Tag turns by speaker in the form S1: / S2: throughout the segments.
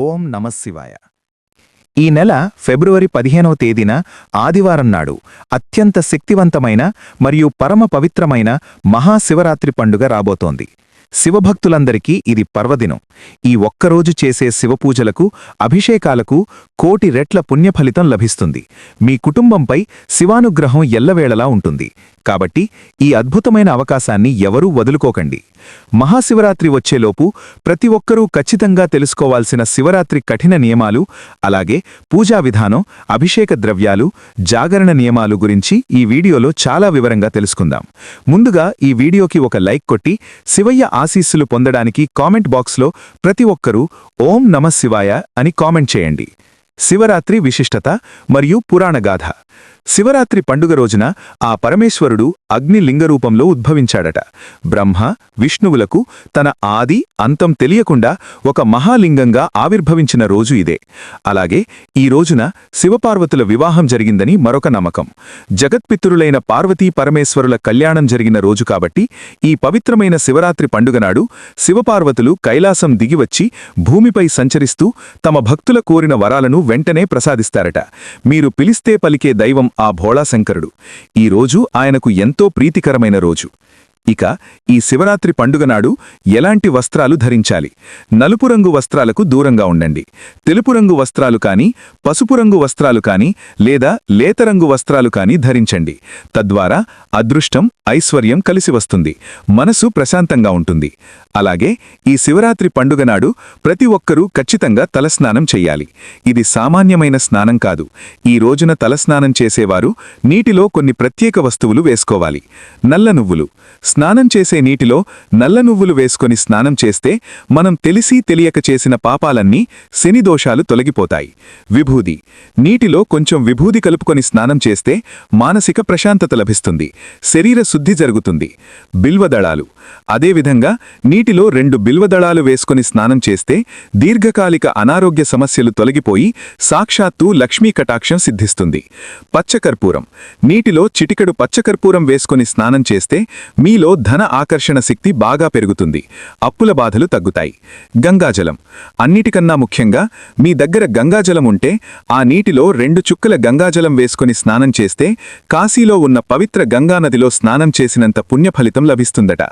S1: ఓం నమశివాయ ఈ నెల ఫిబ్రవరి పదిహేనవ తేదీన ఆదివారం నాడు అత్యంత శక్తివంతమైన మరియు పరమ పవిత్రమైన మహాశివరాత్రి పండుగ రాబోతోంది. శివభక్తులందరికీ ఇది పర్వదినం. ఈ ఒక్కరోజు చేసే శివపూజలకు అభిషేకాలకు కోటి రెట్ల పుణ్యఫలితం లభిస్తుంది. మీ కుటుంబంపై శివానుగ్రహం ఎల్లవేళలా ఉంటుంది. కాబట్టి ఈ అద్భుతమైన అవకాశాన్ని ఎవరూ వదులుకోకండి. మహాశివరాత్రి వచ్చేలోపు ప్రతి ఒక్కరూ ఖచ్చితంగా తెలుసుకోవాల్సిన శివరాత్రి కఠిన నియమాలు అలాగే పూజా విధానం అభిషేక ద్రవ్యాలు జాగరణ నియమాలు గురించి ఈ వీడియోలో చాలా వివరంగా తెలుసుకుందాం. ముందుగా ఈ వీడియోకి ఒక లైక్ కొట్టి శివయ్య ఆశీస్సులు పొందడానికి కామెంట్ బాక్స్లో ప్రతి ఒక్కరూ ఓం నమ శివాయ అని కామెంట్ చేయండి. శివరాత్రి విశిష్టత మరియు పురాణగాథ శివరాత్రి పండుగ రోజున ఆ పరమేశ్వరుడు అగ్ని లింగరూపంలో ఉద్భవించాడట. బ్రహ్మ విష్ణువులకు తన ఆది అంతం తెలియకుండా ఒక మహాలింగంగా ఆవిర్భవించిన రోజు ఇదే. అలాగే ఈ రోజున శివపార్వతుల వివాహం జరిగిందని మరొక నమ్మకం. జగత్పిత్రులైన పార్వతీ పరమేశ్వరుల కళ్యాణం జరిగిన రోజు కాబట్టి ఈ పవిత్రమైన శివరాత్రి పండుగ నాడు శివపార్వతులు కైలాసం దిగివచ్చి భూమిపై సంచరిస్తూ తమ భక్తుల కోరిన వరాలను వెంటనే ప్రసాదిస్తారట. మీరు పిలిస్తే పలికే దైవం ఆ భోళాశంకరుడు. ఈ రోజు ఆయనకు ఎంతో ప్రీతికరమైన రోజు. ఇక ఈ శివరాత్రి పండుగ నాడు ఎలాంటి వస్త్రాలు ధరించాలి? నలుపు రంగు వస్త్రాలకు దూరంగా ఉండండి. తెలుపు రంగు వస్త్రాలు కానీ పసుపు రంగు వస్త్రాలు కానీ లేదా లేతరంగు వస్త్రాలు కానీ ధరించండి. తద్వారా అదృష్టం ఐశ్వర్యం కలిసి వస్తుంది. మనసు ప్రశాంతంగా ఉంటుంది. అలాగే ఈ శివరాత్రి పండుగ నాడు ప్రతి ఒక్కరూ ఖచ్చితంగా తలస్నానం చెయ్యాలి ఇది సామాన్యమైన స్నానం కాదు. ఈ రోజున తలస్నానం చేసేవారు నీటిలో కొన్ని ప్రత్యేక వస్తువులు వేసుకోవాలి. నల్ల నువ్వులు స్నానం చేసే నీటిలో నల్ల నువ్వులు వేసుకొని స్నానం చేస్తే మనం తెలిసి తెలియక చేసిన పాపాలన్నీ శనిదోషాలు తొలగిపోతాయి. విభూది. నీటిలో కొంచెం విభూది కలుపుకొని స్నానం చేస్తే మానసిక ప్రశాంతత లభిస్తుంది. శరీర శుద్ధి జరుగుతుంది. బిల్వదళాలు. అదేవిధంగా నీటిలో రెండు బిల్వదళాలు వేసుకొని స్నానం చేస్తే దీర్ఘకాలిక అనారోగ్య సమస్యలు తొలగిపోయి సాక్షాత్తు లక్ష్మీ కటాక్షం సిద్ధిస్తుంది. పచ్చకర్పూరం. నీటిలో చిటికెడు పచ్చకర్పూరం వేసుకొని స్నానం చేస్తే మీలో ధన ఆకర్షణ శక్తి బాగా పెరుగుతుంది. అప్పుల బాధలు తగ్గుతాయి. గంగాజలం. అన్నిటికన్నా ముఖ్యంగా మీ దగ్గర గంగాజలం ఉంటే ఆ నీటిలో రెండు చుక్కల గంగాజలం వేసుకుని స్నానం చేస్తే కాశీలో ఉన్న పవిత్ర గంగానదిలో స్నానం చేసినంత పుణ్యఫలితం లభిస్తుందట.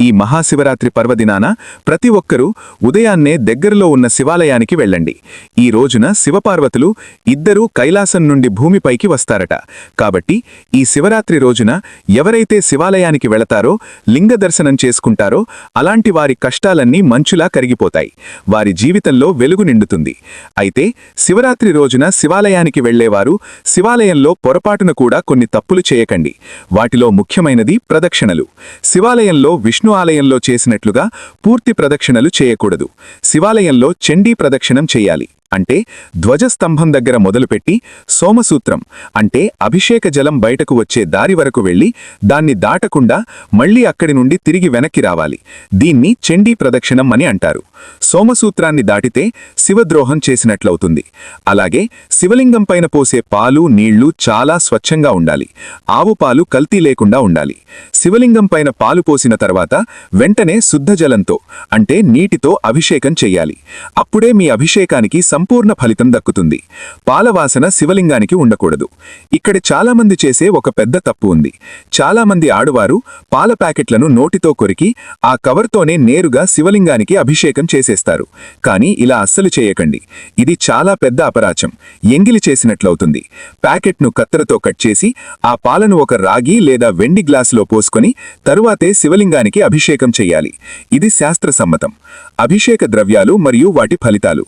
S1: ఈ మహాశివరాత్రి పర్వదినాన ప్రతి ఒక్కరూ ఉదయాన్నే దగ్గరలో ఉన్న శివాలయానికి వెళ్ళండి. ఈ రోజున శివపార్వతులు ఇద్దరూ కైలాసం నుండి భూమిపైకి వస్తారట. కాబట్టి ఈ శివరాత్రి రోజున ఎవరైతే శివాలయానికి వెళతారో లింగ దర్శనం చేసుకుంటారో అలాంటి వారి కష్టాలన్నీ మంచులా కరిగిపోతాయి. వారి జీవితంలో వెలుగు నిండుతుంది. అయితే శివరాత్రి రోజున శివాలయానికి వెళ్ళేవారు శివాలయంలో పొరపాటున కూడా కొన్ని తప్పులు చేయకండి. వాటిలో ముఖ్యమైనది ప్రదక్షిణలు. శివాలయంలో విష్ణు ఆలయంలో చేసినట్లుగా పూర్తి ప్రదక్షిణలు చేయకూడదు. శివాలయంలో చండీ ప్రదక్షిణం చేయాలి. అంటే ధ్వజస్తంభం దగ్గర మొదలుపెట్టి సోమసూత్రం అంటే అభిషేక జలం బయటకు వచ్చే దారి వరకు వెళ్ళి దాన్ని దాటకుండా మళ్ళీ అక్కడి నుండి తిరిగి వెనక్కి రావాలి. దీన్ని చండీ ప్రదక్షిణం అని అంటారు. సోమసూత్రాన్ని దాటితే శివద్రోహం చేసినట్లవుతుంది. అలాగే శివలింగం పైన పోసే పాలు నీళ్ళు చాలా స్వచ్ఛంగా ఉండాలి. ఆవు పాలు కల్తీ లేకుండా ఉండాలి. శివలింగం పైన పాలు పోసిన తర్వాత వెంటనే శుద్ధ జలంతో అంటే నీటితో అభిషేకం చెయ్యాలి అప్పుడే మీ అభిషేకానికి సంపూర్ణ ఫలితం దక్కుతుంది. పాలవాసన శివలింగానికి ఉండకూడదు. ఇక్కడ చాలామంది చేసే ఒక పెద్ద తప్పు ఉంది. చాలామంది ఆడువారు పాల ప్యాకెట్లను నోటితో కొరికి ఆ కవర్తోనే నేరుగా శివలింగానికి అభిషేకం చేసేస్తారు. కానీ ఇలా అస్సలు చేయకండి. ఇది చాలా పెద్ద అపరాచం. ఎంగిలి చేసినట్లవుతుంది. ప్యాకెట్ను కత్తెరతో కట్ చేసి ఆ పాలను ఒక రాగి లేదా వెండి గ్లాసులో పోసుకొని తరువాతే శివలింగానికి అభిషేకం చెయ్యాలి ఇది శాస్త్ర సమ్మతం అభిషేక ద్రవ్యాలు మరియు వాటి ఫలితాలు.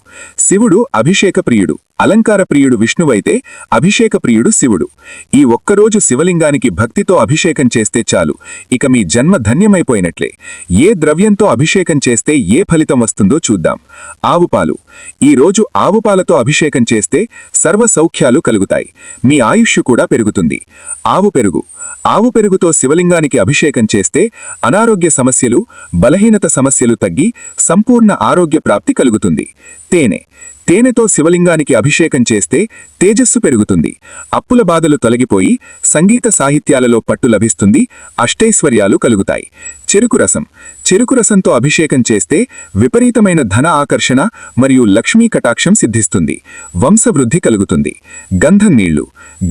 S1: శివుడు అభిషేక ప్రియుడు అలంకార ప్రియుడు విష్ణువైతే అభిషేక ప్రియుడు శివుడు. ఈ ఒక్కరోజు శివలింగానికి భక్తితో అభిషేకం చేస్తే చాలు. ఇక మీ జన్మ ధన్యమైపోయినట్లే. ఏ ద్రవ్యంతో అభిషేకం చేస్తే ఏ ఫలితం వస్తుందో చూద్దాం. ఆవుపాలు. ఈ రోజు ఆవుపాలతో అభిషేకం చేస్తే సర్వ సౌఖ్యాలు కలుగుతాయి. మీ ఆయుష్ కూడా పెరుగుతుంది. ఆవు పెరుగు. ఆవు పెరుగుతో శివలింగానికి అభిషేకం చేస్తే అనారోగ్య సమస్యలు బలహీనత సమస్యలు తగ్గి సంపూర్ణ ఆరోగ్య ప్రాప్తి కలుగుతుంది. తేనె. తేనెతో శివలింగానికి అభిషేకం చేస్తే తేజస్సు పెరుగుతుంది. అప్పుల బాధలు తొలగిపోయి సంగీత సాహిత్యాలలో పట్టు లభిస్తుంది. అష్టైశ్వర్యాలు కలుగుతాయి.
S2: చెరుకు రసం. చెరుకు రసంతో అభిషేకం చేస్తే విపరీతమైన ధన ఆకర్షణ మరియు లక్ష్మీ కటాక్షం సిద్ధిస్తుంది. వంశవృద్ధి కలుగుతుంది. గంధం నీళ్ళు.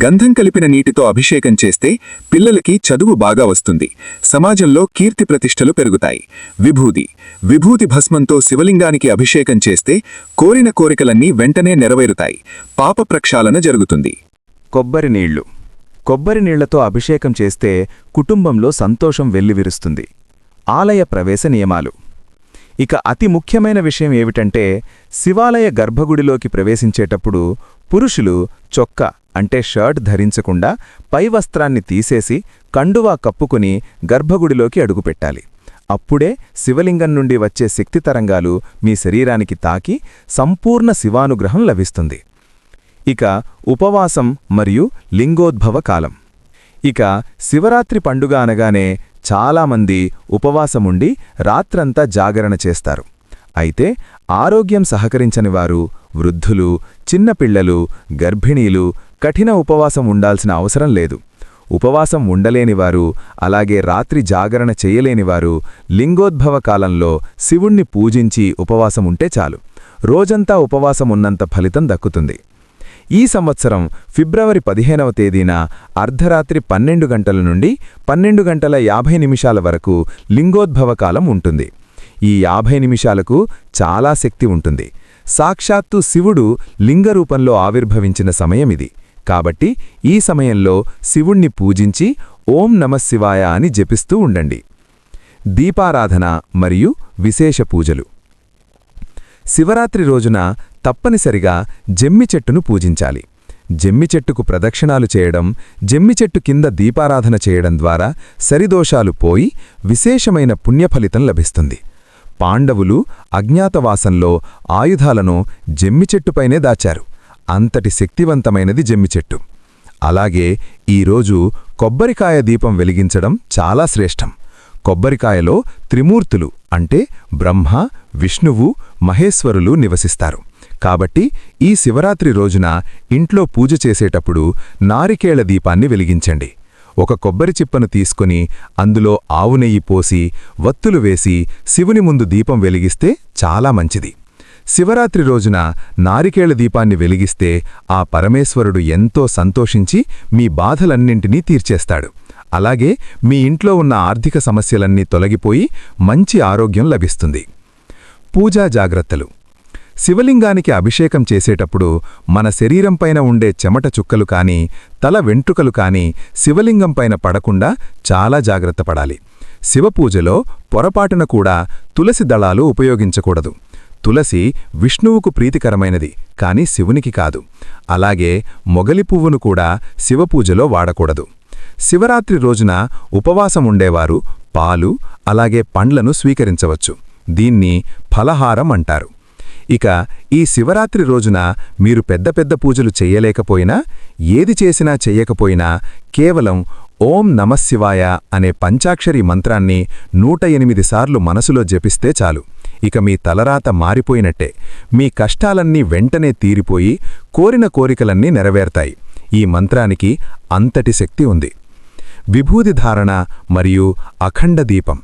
S2: గంధం కలిపిన నీటితో అభిషేకం చేస్తే పిల్లలకి చదువు బాగా వస్తుంది. సమాజంలో కీర్తి ప్రతిష్టలు పెరుగుతాయి. విభూది విభూతి భస్మంతో శివలింగానికి అభిషేకం చేస్తే కోరిన కోరికలన్నీ వెంటనే నెరవేరుతాయి. పాప ప్రక్షాళన జరుగుతుంది.
S1: కొబ్బరి నీళ్ళు. కొబ్బరి నీళ్ళతో అభిషేకం చేస్తే కుటుంబంలో సంతోషం వెల్లివిరుస్తుంది. ఆలయ ప్రవేశ నియమాలు. ఇక అతి ముఖ్యమైన విషయం ఏమిటంటే శివాలయ గర్భగుడిలోకి ప్రవేశించేటప్పుడు పురుషులు చొక్క అంటే షర్ట్ ధరించకుండా పై వస్త్రాన్ని తీసేసి కండువా కప్పుకుని గర్భగుడిలోకి అడుగుపెట్టాలి అప్పుడే శివలింగం నుండి వచ్చే శక్తి తరంగాలు మీ శరీరానికి తాకి సంపూర్ణ శివానుగ్రహం లభిస్తుంది. ఇక ఉపవాసం మరియు లింగోద్భవ కాలం. ఇక శివరాత్రి పండుగ అనగానే చాలామంది ఉపవాసముండి రాత్రంతా జాగరణ చేస్తారు. అయితే ఆరోగ్యం సహకరించని వారు వృద్ధులు చిన్నపిల్లలు గర్భిణీలు కఠిన ఉపవాసం ఉండాల్సిన అవసరం లేదు. ఉపవాసం ఉండలేనివారు అలాగే రాత్రి జాగరణ చేయలేనివారు లింగోద్భవ కాలంలో శివుణ్ణి పూజించి ఉపవాసం ఉంటే చాలు. రోజంతా ఉపవాసం ఉన్నంత ఫలితం దక్కుతుంది. ఈ సంవత్సరం ఫిబ్రవరి పదిహేనవ తేదీన అర్ధరాత్రి పన్నెండు గంటల నుండి పన్నెండు గంటల యాభై నిమిషాల వరకు లింగోద్భవ కాలం ఉంటుంది. ఈ యాభై నిమిషాలకు చాలా శక్తి ఉంటుంది. సాక్షాత్తు శివుడు లింగరూపంలో ఆవిర్భవించిన సమయమిది కాబట్టి ఈ సమయంలో శివుణ్ణి పూజించి ఓం నమశివాయ అని జపిస్తూ ఉండండి. దీపారాధన మరియు విశేష పూజలు. శివరాత్రి రోజున తప్పనిసరిగా జమ్మి చెట్టును పూజించాలి. జమ్మి చెట్టుకు ప్రదక్షిణాలు చేయడం జమ్మి చెట్టు కింద దీపారాధన చేయడం ద్వారా సరిదోషాలు పోయి విశేషమైన పుణ్యఫలితం లభిస్తుంది. పాండవులు అజ్ఞాతవాసంలో ఆయుధాలను జమ్మి చెట్టుపైనే దాచారు. అంతటి శక్తివంతమైనది జమ్మి చెట్టు. అలాగే ఈరోజు కొబ్బరికాయ దీపం వెలిగించడం చాలా శ్రేష్టం. కొబ్బరికాయలో త్రిమూర్తులు అంటే బ్రహ్మ విష్ణువు మహేశ్వరులు నివసిస్తారు. కాబట్టి ఈ శివరాత్రి రోజున ఇంట్లో పూజ చేసేటప్పుడు నారికేళ దీపాన్ని వెలిగించండి. ఒక కొబ్బరి చిప్పను తీసుకుని అందులో ఆవు నెయ్యి పోసి వత్తులు వేసి శివుని ముందు దీపం వెలిగిస్తే చాలా మంచిది. శివరాత్రి రోజున నారికేళ దీపాన్ని వెలిగిస్తే ఆ పరమేశ్వరుడు ఎంతో సంతోషించి మీ బాధలన్నింటినీ తీర్చేస్తాడు. అలాగే మీ ఇంట్లో ఉన్న ఆర్థిక సమస్యలన్నీ తొలగిపోయి మంచి ఆరోగ్యం లభిస్తుంది. పూజా జాగ్రత్తలు. శివలింగానికి అభిషేకం చేసేటప్పుడు మన శరీరంపైన ఉండే చెమట చుక్కలు కానీ తల వెంట్రుకలు కానీ శివలింగంపైన పడకుండా చాలా జాగ్రత్త పడాలి. శివపూజలో పొరపాటున కూడా తులసి దళాలు ఉపయోగించకూడదు. తులసి విష్ణువుకు ప్రీతికరమైనది కాని శివునికి కాదు. అలాగే మొగలి పువ్వును కూడా శివపూజలో వాడకూడదు. శివరాత్రి రోజున ఉపవాసం ఉండేవారు పాలు అలాగే పండ్లను స్వీకరించవచ్చు. దీన్ని ఫలహారం అంటారు. ఇక ఈ శివరాత్రి రోజున మీరు పెద్ద పెద్ద పూజలు చెయ్యలేకపోయినా ఏది చేసినా చెయ్యకపోయినా కేవలం ఓం నమశివాయ అనే పంచాక్షరి మంత్రాన్ని నూట ఎనిమిది సార్లు మనసులో జపిస్తే చాలు. ఇక మీ తలరాత మారిపోయినట్టే. మీ కష్టాలన్నీ వెంటనే తీరిపోయి కోరిన కోరికలన్నీ నెరవేర్తాయి. ఈ మంత్రానికి అంతటి శక్తి ఉంది. విభూది ధారణ మరియు అఖండ దీపం.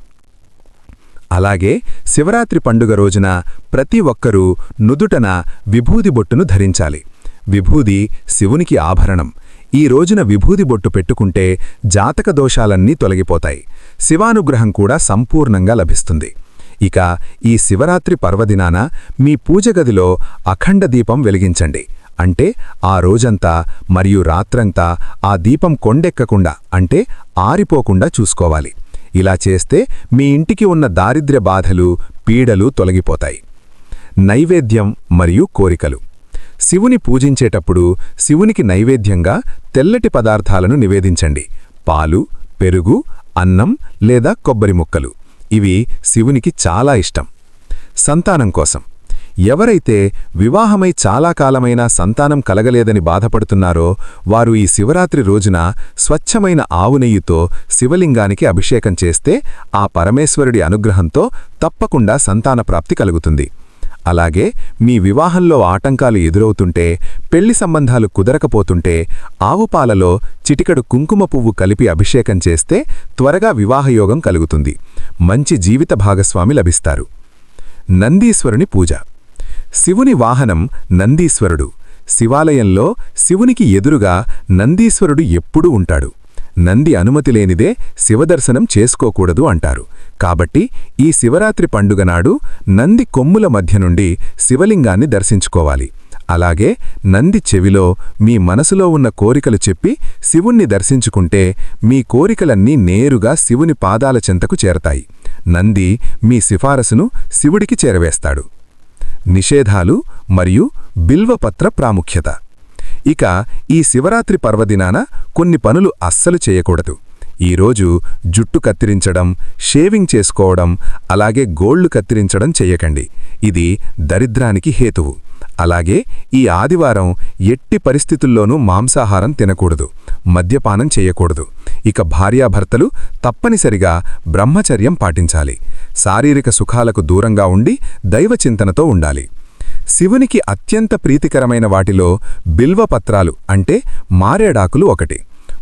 S1: అలాగే శివరాత్రి పండుగ రోజున ప్రతి ఒక్కరూ నుదుటన విభూది బొట్టును ధరించాలి. విభూది శివునికి ఆభరణం. ఈ రోజున విభూది బొట్టు పెట్టుకుంటే జాతక దోషాలన్నీ తొలగిపోతాయి. శివానుగ్రహం కూడా సంపూర్ణంగా లభిస్తుంది. ఇక ఈ శివరాత్రి పర్వదినాన మీ పూజగదిలో అఖండ దీపం వెలిగించండి. అంటే ఆ రోజంతా మరియు రాత్రంతా ఆ దీపం కొండెక్కకుండా అంటే ఆరిపోకుండా చూసుకోవాలి. ఇలా చేస్తే మీ ఇంటికి ఉన్న దారిద్ర్య బాధలు పీడలు తొలగిపోతాయి. నైవేద్యం మరియు కోరికలు. శివుని పూజించేటప్పుడు శివునికి నైవేద్యంగా తెల్లటి పదార్థాలను నివేదించండి. పాలు పెరుగు అన్నం లేదా కొబ్బరి ముక్కలు. ఇవి శివునికి చాలా ఇష్టం. సంతానం కోసం. ఎవరైతే వివాహమై చాలా కాలమైనా సంతానం కలగలేదని బాధపడుతున్నారో వారు ఈ శివరాత్రి రోజున స్వచ్ఛమైన ఆవునెయ్యితో శివలింగానికి అభిషేకం చేస్తే ఆ పరమేశ్వరుడి అనుగ్రహంతో తప్పకుండా సంతాన ప్రాప్తి కలుగుతుంది. అలాగే మీ వివాహంలో ఆటంకాలు ఎదురవుతుంటే పెళ్ళి సంబంధాలు కుదరకపోతుంటే ఆవుపాలలో చిటికడు కుంకుమ పువ్వు కలిపి అభిషేకం చేస్తే త్వరగా వివాహయోగం కలుగుతుంది.
S3: మంచి జీవిత భాగస్వామి లభిస్తారు. నందీశ్వరుని పూజ. శివుని వాహనం నందీశ్వరుడు. శివాలయంలో శివునికి ఎదురుగా నందీశ్వరుడు ఎప్పుడూ ఉంటాడు. నంది అనుమతి లేనిదే శివదర్శనం చేసుకోకూడదు అంటారు. కాబట్టి ఈ శివరాత్రి పండుగ నాడు నంది కొమ్ముల మధ్య నుండి శివలింగాన్ని దర్శించుకోవాలి. అలాగే నంది చెవిలో మీ మనసులో ఉన్న కోరికలు చెప్పి శివుణ్ణి దర్శించుకుంటే మీ కోరికలన్నీ నేరుగా శివుని పాదాల చెంతకు చేరతాయి. నంది మీ సిఫారసును శివుడికి చేరవేస్తాడు. నిషేధాలు మరియు బిల్వపత్ర ప్రాముఖ్యత. ఇక ఈ శివరాత్రి పర్వదినాన కొన్ని పనులు అస్సలు చేయకూడదు. ఈరోజు జుట్టు కత్తిరించడం షేవింగ్ చేసుకోవడం అలాగే గోళ్ళు కత్తిరించడం చేయకండి. ఇది దరిద్రానికి హేతువు. అలాగే ఈ ఆదివారం ఎట్టి పరిస్థితుల్లోనూ మాంసాహారం తినకూడదు. మద్యపానం చేయకూడదు. ఇక భార్యాభర్తలు తప్పనిసరిగా బ్రహ్మచర్యం పాటించాలి. శారీరక సుఖాలకు దూరంగా ఉండి దైవచింతనతో ఉండాలి. శివునికి అత్యంత ప్రీతికరమైన వాటిలో బిల్వపత్రాలు అంటే మారేడాకులు ఒకటి.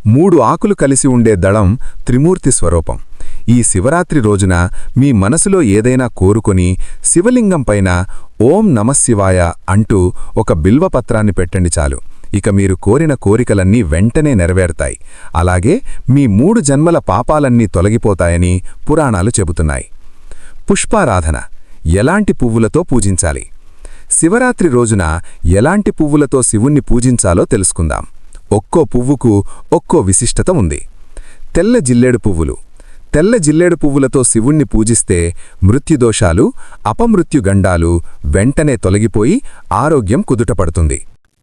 S3: మూడు ఆకులు కలిసి ఉండే దళం త్రిమూర్తి స్వరూపం. ఈ శివరాత్రి రోజున మీ మనసులో ఏదైనా కోరుకొని శివలింగం పైన ఓం నమశివాయ అంటూ ఒక బిల్వపత్రాన్ని పెట్టండి చాలు. ఇక మీరు కోరిన కోరికలన్నీ వెంటనే నెరవేరుతాయి. అలాగే మీ మూడు జన్మల పాపాలన్నీ తొలగిపోతాయని పురాణాలు చెబుతున్నాయి. పుష్పారాధన. ఎలాంటి పువ్వులతో పూజించాలి? శివరాత్రి రోజున ఎలాంటి పువ్వులతో శివుణ్ణి పూజించాలో తెలుసుకుందాం. ఒక్కో పువ్వుకు ఒక్కో విశిష్టత ఉంది. తెల్ల జిల్లేడు పువ్వులు. తెల్ల జిల్లేడు పువ్వులతో శివుణ్ణి పూజిస్తే మృత్యుదోషాలు అపమృత్యుగండాలు వెంటనే తొలగిపోయి ఆరోగ్యం కుదుటపడుతుంది.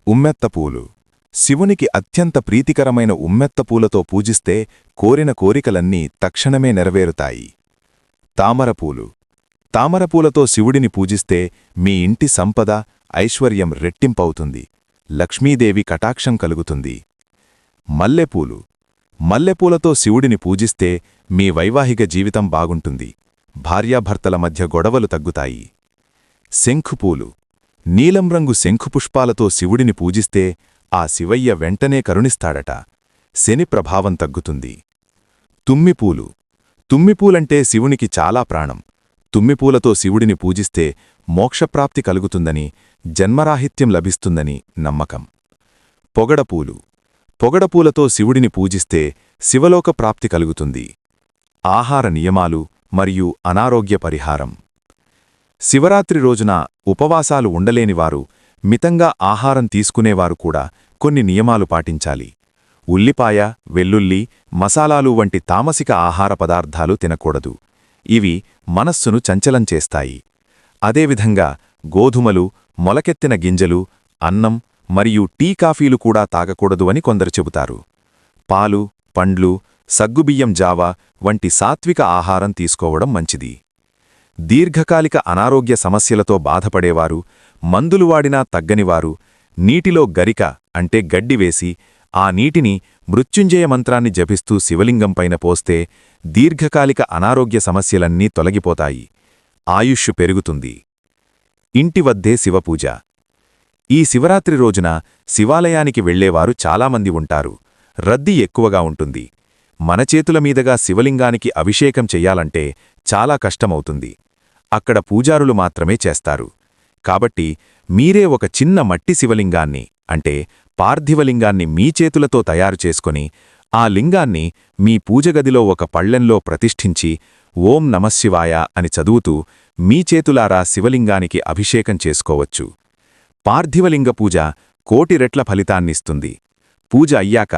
S1: ఉమ్మెత్త పూలు. శివునికి అత్యంత ప్రీతికరమైన ఉమ్మెత్త పూలతో పూజిస్తే కోరిన కోరికలన్నీ తక్షణమే నెరవేరుతాయి. తామరపూలు తామరపూలతో శివుడిని పూజిస్తే మీ ఇంటి సంపద ఐశ్వర్యం రెట్టింపవుతుంది. లక్ష్మీదేవి కటాక్షం కలుగుతుంది. మల్లెపూలు. మల్లెపూలతో శివుడిని పూజిస్తే మీ వైవాహిక జీవితం బాగుంటుంది. భార్యాభర్తల మధ్య గొడవలు తగ్గుతాయి. శంఖుపూలు. నీలం రంగు శంఖుపుష్పాలతో శివుడిని పూజిస్తే ఆ శివయ్య వెంటనే కరుణిస్తాడట. శని ప్రభావం తగ్గుతుంది. తుమ్మిపూలు. తుమ్మిపూలంటే శివునికి చాలా ప్రాణం. తుమ్మిపూలతో శివుడిని పూజిస్తే మోక్షప్రాప్తి కలుగుతుందని జన్మరాహిత్యం లభిస్తుందని నమ్మకం. పొగడపూలు. పొగడపూలతో శివుడిని పూజిస్తే శివలోక ప్రాప్తి కలుగుతుంది. ఆహార నియమాలు మరియు అనారోగ్య పరిహారం. శివరాత్రి రోజున ఉపవాసాలు ఉండలేనివారు మితంగా ఆహారం తీసుకునేవారు కూడా కొన్ని నియమాలు పాటించాలి. ఉల్లిపాయ వెల్లుల్లి మసాలాలు వంటి తామసిక ఆహార పదార్థాలు తినకూడదు. ఇవి మనస్సును చంచలం చేస్తాయి. అదేవిధంగా గోధుమలు మొలకెత్తిన గింజలు అన్నం మరియు టీ కాఫీలు కూడా తాగకూడదు అని కొందరు చెబుతారు. పాలు పండ్లు సగ్గుబియ్యం జావా వంటి సాత్విక ఆహారం తీసుకోవడం మంచిది. దీర్ఘకాలిక అనారోగ్య సమస్యలతో బాధపడేవారు మందులు వాడినా తగ్గనివారు నీటిలో గరిక అంటే గడ్డి వేసి ఆ నీటిని మృత్యుంజయ మంత్రాన్ని జపిస్తూ శివలింగంపైన పోస్తే దీర్ఘకాలిక అనారోగ్య సమస్యలన్నీ తొలగిపోతాయి. ఆయుష్షు పెరుగుతుంది. ఇంటి వద్దే శివపూజ. ఈ శివరాత్రి రోజున శివాలయానికి వెళ్ళేవారు చాలామంది ఉంటారు. రద్దీ ఎక్కువగా ఉంటుంది. మన చేతుల శివలింగానికి అభిషేకం చెయ్యాలంటే చాలా కష్టమవుతుంది. అక్కడ పూజారులు మాత్రమే చేస్తారు. కాబట్టి మీరే ఒక చిన్న మట్టి శివలింగాన్ని అంటే పార్థివలింగాన్ని మీ చేతులతో తయారు చేసుకొని ఆ లింగాన్ని మీ పూజగదిలో ఒక పళ్ళెంలో ప్రతిష్ఠించి ఓం నమశివాయ అని చదువుతూ మీ చేతులారా శివలింగానికి అభిషేకం చేసుకోవచ్చు. పార్థివలింగ పూజ కోటి రెట్ల ఫలితాన్నిస్తుంది. పూజ అయ్యాక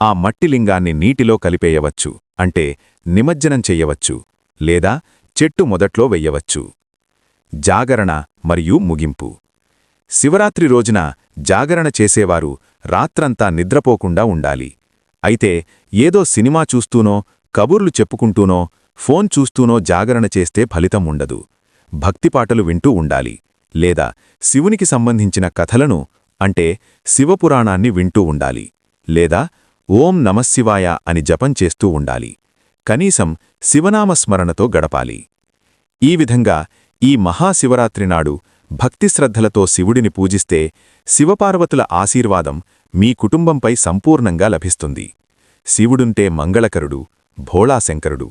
S1: ఆ మట్టి లింగాన్ని నీటిలో కలిపేయవచ్చు అంటే నిమజ్జనం చెయ్యవచ్చు లేదా చెట్టు మొదట్లో వెయ్యవచ్చు జాగరణ మరియు ముగింపు. శివరాత్రి రోజున జాగరణ చేసేవారు రాత్రంతా నిద్రపోకుండా ఉండాలి. అయితే ఏదో సినిమా చూస్తూనో కబుర్లు చెప్పుకుంటూనో ఫోన్ చూస్తూనో జాగరణ చేస్తే ఫలితం ఉండదు. భక్తిపాటలు వింటూ ఉండాలి. లేదా శివునికి సంబంధించిన కథలను అంటే శివపురాణాన్ని వింటూ ఉండాలి. లేదా ఓం నమశివాయ అని జపం చేస్తూ ఉండాలి. కనీసం శివనామస్మరణతో గడపాలి. ఈ విధంగా ఈ మహాశివరాత్రి నాడు భక్తిశ్రద్ధలతో శివుడిని పూజిస్తే శివపార్వతుల ఆశీర్వాదం మీ కుటుంబంపై సంపూర్ణంగా లభిస్తుంది. శివుడుంటే మంగళకరుడు భోళాశంకరుడు.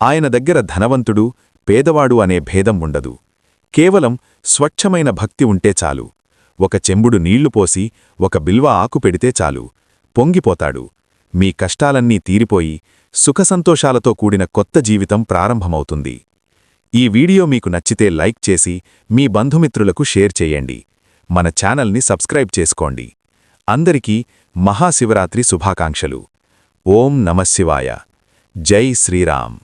S1: ఆయన దగ్గర ధనవంతుడు పేదవాడు అనే భేదం ఉండదు. కేవలం స్వచ్ఛమైన భక్తి ఉంటే చాలు. ఒక చెంబుడు నీళ్ళు పోసి ఒక బిల్వ ఆకు పెడితే చాలు. పొంగిపోతాడు. మీ కష్టాలన్నీ తీరిపోయి సుఖసంతోషాలతో కూడిన కొత్త జీవితం ప్రారంభమవుతుంది. ఈ వీడియో మీకు నచ్చితే లైక్ చేసి మీ బంధుమిత్రులకు షేర్ చేయండి. మన ఛానల్ని సబ్స్క్రైబ్ చేసుకోండి. అందరికీ మహాశివరాత్రి శుభాకాంక్షలు. ఓం నమశివాయ జై శ్రీరామ్.